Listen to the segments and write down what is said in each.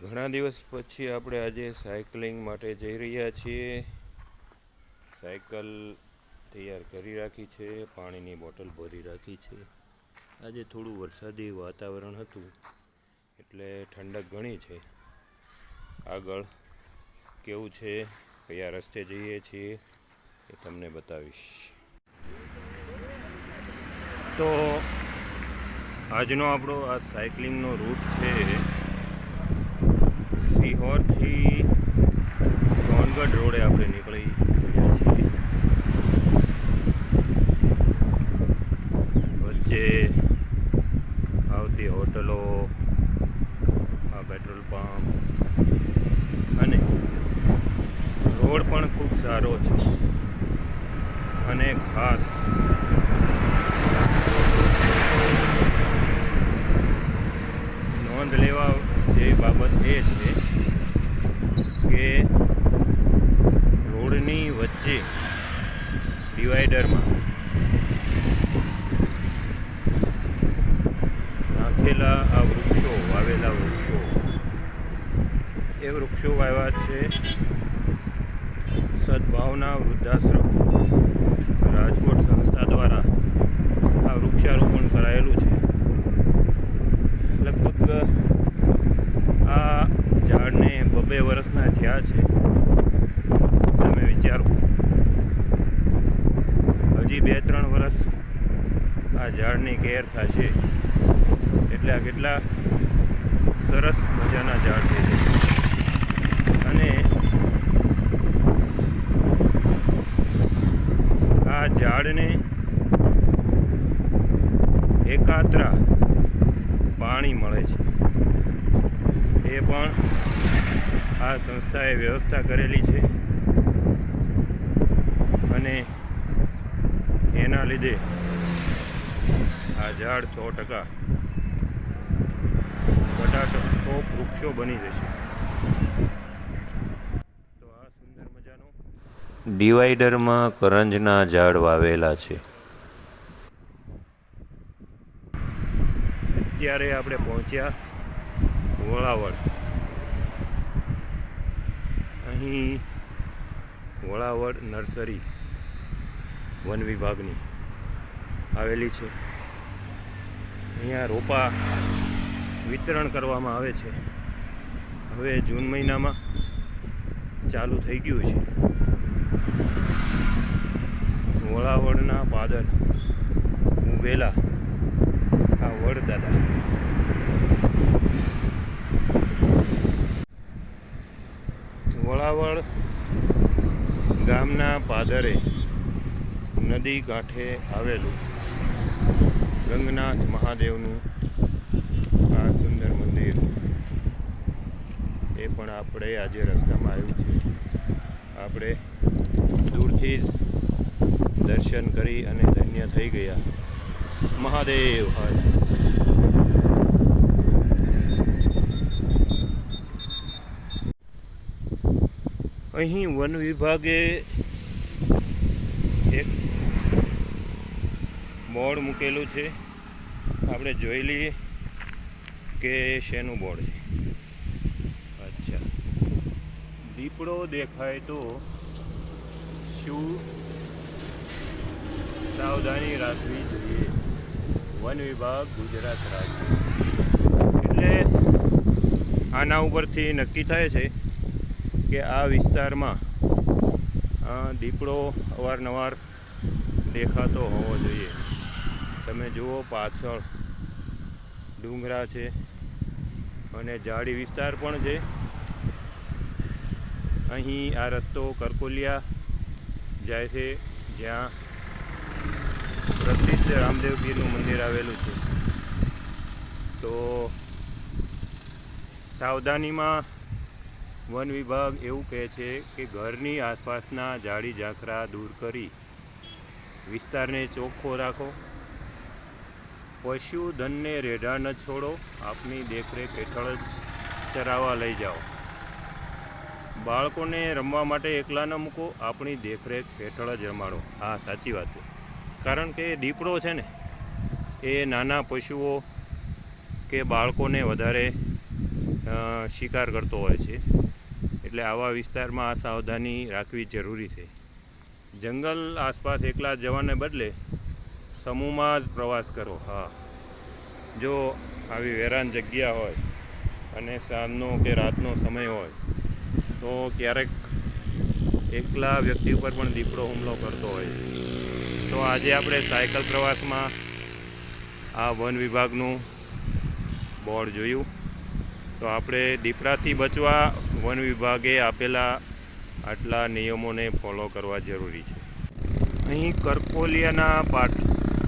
ઘણા દિવસ પછી આપણે આજે સાયકલિંગ માટે જઈ રહ્યા છીએ. સાયકલ તૈયાર કરી રાખી છે, પાણીની બોટલ ભરી રાખી છે. આજે થોડું વરસાદી વાતાવરણ હતું, એટલે ઠંડક ઘણી છે. આગળ કેવું છે? કયા રસ્તે જઈએ છીએ એ તમને બતાવીશ. તો આજનો આપણો આ સાયકલિંગનો રૂટ છે સિહોરથી સોનગઢ રોડે આપણે નીકળી ગયા છીએ. વચ્ચે આવતી હોટલો, આ પેટ્રોલ પંપ અને રોડ પણ ખૂબ સારો છે. અને ખાસ નોંધ લેવા જેવી બાબત એ છે કે રોડની વચ્ચે ડિવાઈડરમાં નાખેલા આ વૃક્ષો વાવેલા વૃક્ષો. એ વૃક્ષો વાવ્યા છે સદભાવના વૃદ્ધાશ્રમ, રાજકોટ સંસ્થા દ્વારા. આ વૃક્ષારોપણ કરાયેલું છે. લગભગ આ ઝાડને બબે વર્ષના થયા છે. તમે વિચારો. હજી બે ત્રણ વર્ષ આ ઝાડની કેર થશે. એટલે કેટલા સરસ મજાના ઝાડ જશે અને આ ઝાડને એકાત્રા પાણી મળે છે. એ પણ આ સંસ્થાએ વ્યવસ્થા કરેલી છે. અને એના લીધે આ ઝાડ સો ટકા ટોપ વૃક્ષો બની જશે. તો આ સુંદર મજાનો ડિવાઈડરમાં કરંજના ઝાડ વાવેલા છે. અત્યારે આપણે પહોંચ્યા વોળાવળ. અહીં વોળાવળ નર્સરી વન વિભાગની આવેલી છે. અહીંયા રોપા વિતરણ કરવામાં આવે છે. હવે જૂન મહિનામાં ચાલુ થઈ ગયું છે. વળાવળના પાદર ઉભેલા આ વડદાદા વળાવળ ગામના પાદરે નદી કાંઠે આવેલું ગંગનાથ મહાદેવનું આ સુંદર મંદિર એ પણ આપણે આજે રસ્તામાં આવ્યું છે આપણે દૂરથી દર્શન કરી અને ધન્ય થઈ ગયા. મહાદેવ હર અહીં વન વિભાગે એક બોર્ડ મૂકેલું છે. આપણે જોઈ લઈએ કે શેનું બોર્ડ છે. દીપડો દેખાય તો શું? સાવધાની રાખવી જોઈએ. વન વિભાગ, ગુજરાત રાજ્ય. એટલે આના ઉપરથી નક્કી થાય છે કે આ વિસ્તારમાં દીપડો અવારનવાર દેખાતો હોવો જોઈએ. તમે જુઓ પાછળ ડુંગરા છે અને ઝાડી વિસ્તાર પણ છે. અહીં આ રસ્તો કરકોલિયા જાય છે, જ્યાં પ્રસિદ્ધ રામદેવપીરનું મંદિર આવેલું છે. તો સાવધાનીમાં વન વિભાગ એવું કહે છે કે ઘરની આસપાસના જાળી ઝાંખરા દૂર કરી વિસ્તારને ચોખ્ખો રાખો. પશુધનને રેઢા ન છોડો, આપની દેખરેખ હેઠળ જ ચરાવવા લઈ જાઓ. બાળકોને રમવા માટે એકલા ન મૂકો, આપણી દેખરેખ હેઠળ જ રમાડો. હા, સાચી વાત છે. કારણ કે દીપડો છે ને, એ નાના પશુઓ કે બાળકોને વધારે શિકાર કરતો હોય છે. એટલે આવા વિસ્તારમાં આ સાવધાની રાખવી જરૂરી છે. જંગલ આસપાસ એકલા જવાને બદલે સમૂહમાં જ પ્રવાસ કરો. હા. જો આવી વેરાન જગ્યા હોય અને સાંજનો કે રાતનો સમય હોય તો ક્યારેક એકલા વ્યક્તિ ઉપર પણ દીપડો હુમલો કરતો હોય. તો આજે આપણે સાયકલ પ્રવાસમાં આ વન વિભાગનું બોર્ડ જોયું. તો આપણે દીપડાથી બચવા વન વિભાગે આપેલા આટલા નિયમોને ફોલો કરવા જરૂરી છે. અહીં કરકોલિયાના પાટ,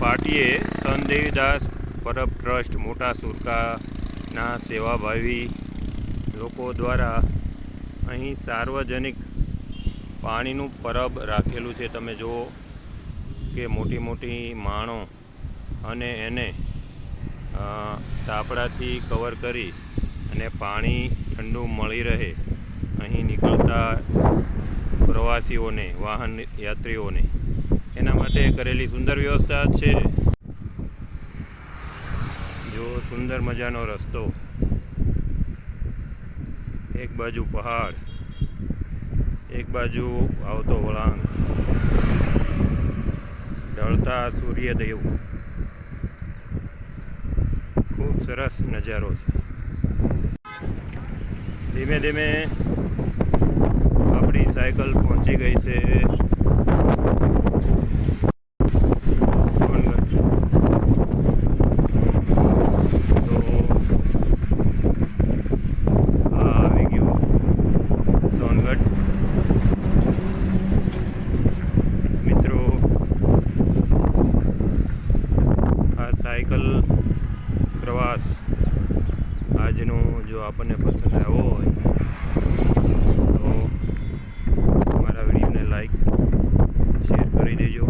પાટીએ સંત દેવીદાસ પરબ ટ્રસ્ટ મોટા સુરકાના સેવાભાવી લોકો દ્વારા અહીં સાર્વજનિક પાણીનું પરબ રાખેલું છે. તમે જુઓ કે મોટી મોટી માણો અને એને તાપડાથી કવર કરી અને પાણી ઠંડુ મળી રહે. અહીં નીકળતા પ્રવાસીઓને, વાહન યાત્રીઓને. એના માટે કરેલી સુંદર વ્યવસ્થા છે. જો સુંદર મજાનો રસ્તો. એક બાજુ પહાડ, એક બાજુ આવતો વળાંક. ઢળતા સૂર્યદેવ ખૂબ સરસ નજારો છે. ધીમે ધીમે આપણી સાયકલ પહોંચી ગઈ છે સોનગઢ તો આ આવી ગયું સોનગઢ મિત્રો આ સાયકલ પ્રવાસ આજનો જો આપણને પસંદ આવ્યો હોય તો મારા વિડીયોને લાઈક શેર કરી દેજો.